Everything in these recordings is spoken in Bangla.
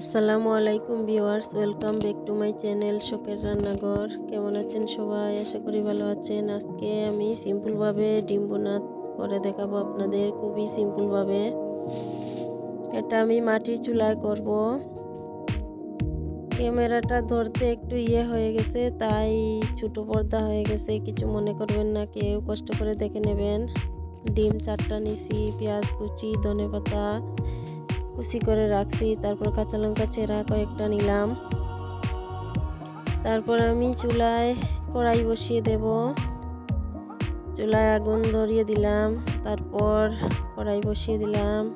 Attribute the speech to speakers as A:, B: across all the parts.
A: আসসালামু আলাইকুম viewers, welcome back to my channel শোকের রান্নাঘর। কেমন আছেন সবাই? আশা করি ভালো আছেন। আজকে আমি সিম্পলভাবে ডিম বোনা করে দেখাবো আপনাদের, খুবই সিম্পলভাবে। এটা আমি মাটির চুলায় করব। ক্যামেরাটা ধরতে একটু ইয়ে হয়ে গেছে, তাই ছোট পর্দা হয়ে গেছে। কিছু মনে করবেন না, কেউ কষ্ট করে দেখে নেবেন। ডিম চারটা নিছি পেঁয়াজ কুচি ধনে পাতা কুচি করে রাখছি, তারপর কাঁচা লঙ্কা চেরা কয়েকটা নিলাম। তারপর আমি চুলায় কড়াই বসিয়ে দেব। চুলায় আগুন ধরিয়ে দিলাম, তারপর কড়াই বসিয়ে দিলাম,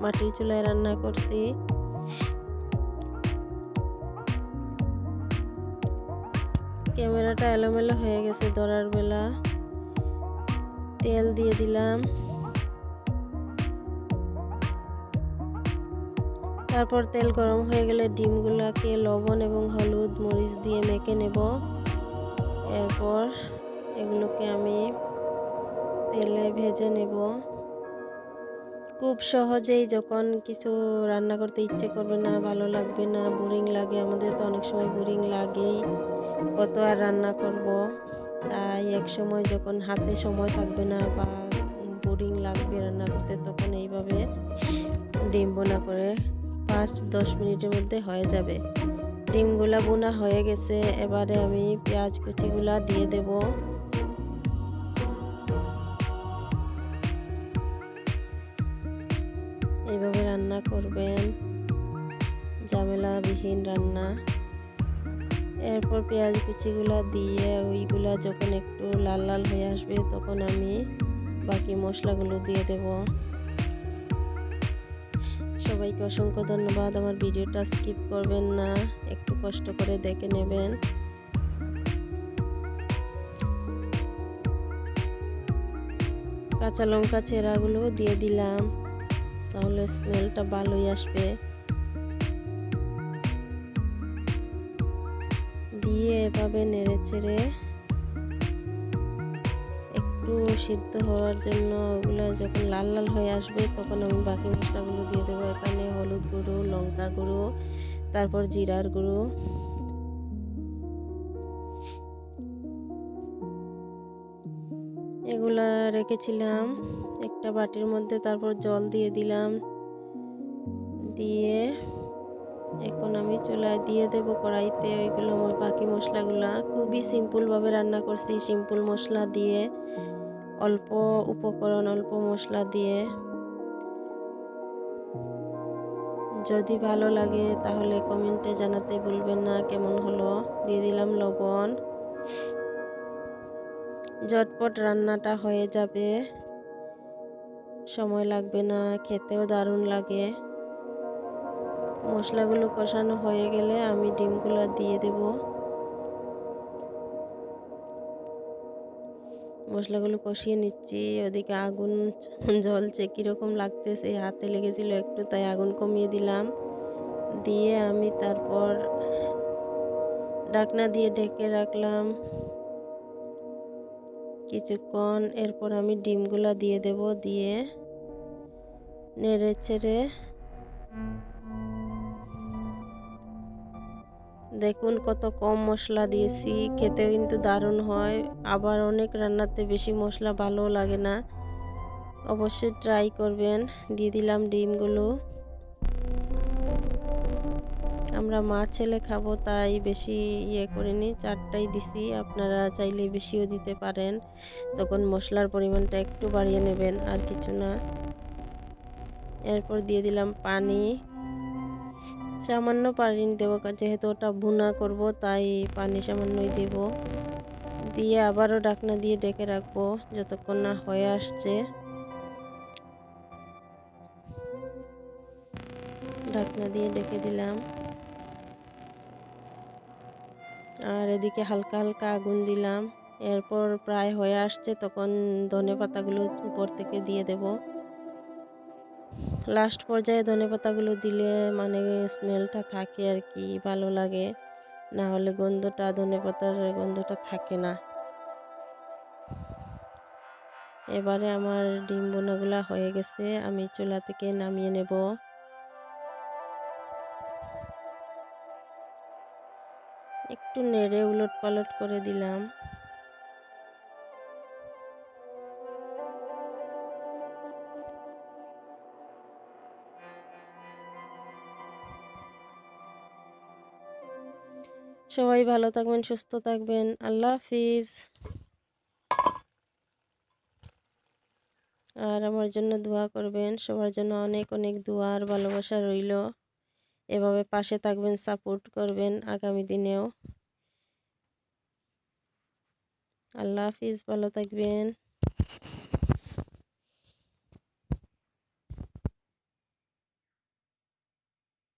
A: মাটির চুলায় রান্না করছি। ক্যামেরাটা এলোমেলো হয়ে গেছে ধরার বেলা। তেল দিয়ে দিলাম। তারপর তেল গরম হয়ে গেলে ডিমগুলোকে লবণ এবং হলুদ মরিচ দিয়ে মেখে নেব। এরপর এগুলোকে আমি তেলে ভেজে নেব। খুব সহজেই যখন কিছু রান্না করতে ইচ্ছে করবে না, ভালো লাগবে না বোরিং লাগে, আমাদের তো অনেক সময় বোরিং লাগেই, কত আর রান্না করব। তাই এক সময় যখন হাতে সময় থাকবে না বা বোরিং লাগবে রান্না করতে, তখন এইভাবে ডিম বোনা করে পাঁচ দশ মিনিটের মধ্যে হয়ে যাবে। ডিমগুলা বোনা হয়ে গেছে, এবারে আমি পেঁয়াজ কুচিগুলা দিয়ে দেব। এইভাবে রান্না করবেন। ঝামেলাবিহীন রান্না। এরপর পেঁয়াজ কুচিগুলা দিয়ে ওইগুলা যখন একটু লাল লাল হয়ে আসবে, তখন আমি বাকি মশলাগুলো দিয়ে দেবো। সবাইকে অসংখ্য ধন্যবাদ। আমার ভিডিওটা স্কিপ করবেন না, একটু কষ্ট করে দেখে নেবেন। কাঁচা লঙ্কা চেরাগুলো দিয়ে দিলাম, তাহলে স্মেলটা ভালোই আসবে। দিয়ে এভাবে নেড়ে চেড়ে সিদ্ধ হওয়ার জন্য ওগুলো যখন লাল লাল হয়ে আসবে, তখন আমি বাকি মশলাগুলো দিয়ে দেবো। এখানে হলুদ গুঁড়ো, লঙ্কা গুঁড়ো, তারপর জিরার গুঁড়ো। এগুলা রেখেছিলাম একটা বাটির মধ্যে, তারপর জল দিয়ে দিলাম। দিয়ে এখন আমি চুলায় দিয়ে দেবো কড়াইতে ওইগুলো বাকি মশলাগুলো। খুবই সিম্পলভাবে রান্না করছি সিম্পল মশলা দিয়ে। অল্প উপকরণ, অল্প মশলা দিয়ে। যদি ভালো লাগে তাহলে কমেন্টে জানাতে ভুলবেন না, কেমন হলো? দিয়ে দিলাম লবণ। ঝটপট রান্নাটা হয়ে যাবে। সময় লাগবে না, খেতেও দারুণ লাগে। মশলাগুলো কষানো হয়ে গেলে আমি ডিমগুলো দিয়ে দেব। মশলাগুলো কষিয়ে নিচ্ছি, ওদিকে আগুন জ্বলছে, কীরকম লাগতেছে, হাতে লেগেছিল একটু, তাই আগুন কমিয়ে দিলাম। দিয়ে আমি তারপর ডাকনা দিয়ে ঢেকে রাখলাম কিছুক্ষণ। এরপর আমি ডিমগুলো দিয়ে দেব, দিয়ে নেড়ে ছেড়ে দেখুন কত কম মশলা দিয়েছি খেতে কিন্তু দারুণ হয়, আবার অনেক রান্নাতে বেশি মশলা ভালো লাগে না। অবশ্যই ট্রাই করবেন, দিয়ে দিলাম ডিমগুলো। আমরা মা ছেলে খাব, তাই বেশি ইয়ে করিনি, চারটাই দিছি, আপনারা চাইলে বেশিও দিতে পারেন। তখন মশলার পরিমাণটা একটু বাড়িয়ে নেবেন, আর কিছু না। এরপর দিয়ে দিলাম পানি। সামান্য পানি দেবো যেহেতু ওটা ভুনা করব, তাই পানি সামান্যই দেব। দিয়ে আবারও ডাকনা দিয়ে ডেকে রাখব, যতক্ষণ না হয়ে আসছে। ঢাকনা দিয়ে ডেকে দিলাম। আর এদিকে হালকা হালকা আগুন দিলাম। এরপর প্রায় হয়ে আসছে, তখন ধনে পাতাগুলো উপর থেকে দিয়ে দেবো। লাস্ট পর্যায়ে ধনে পাতাগুলো দিলে মানে স্মেলটা থাকে আর কি, ভালো লাগে। না হলে গন্ধটা, ধনে পাতার গন্ধটা থাকে না। এবারে আমার ডিম বোনাগুলা হয়ে গেছে, আমি চুলা থেকে নামিয়ে নেব। একটু নেড়ে উলট পালট করে দিলাম। সবাই ভালো থাকবেন, সুস্থ থাকবেন। আল্লাহ হাফিজ। আর আমার জন্য দোয়া করবেন। সবার জন্য অনেক অনেক দোয়া আর ভালোবাসা রইল। এভাবে পাশে থাকবেন, সাপোর্ট করবেন আগামী দিনেও। আল্লাহ হাফিজ, ভালো থাকবেন।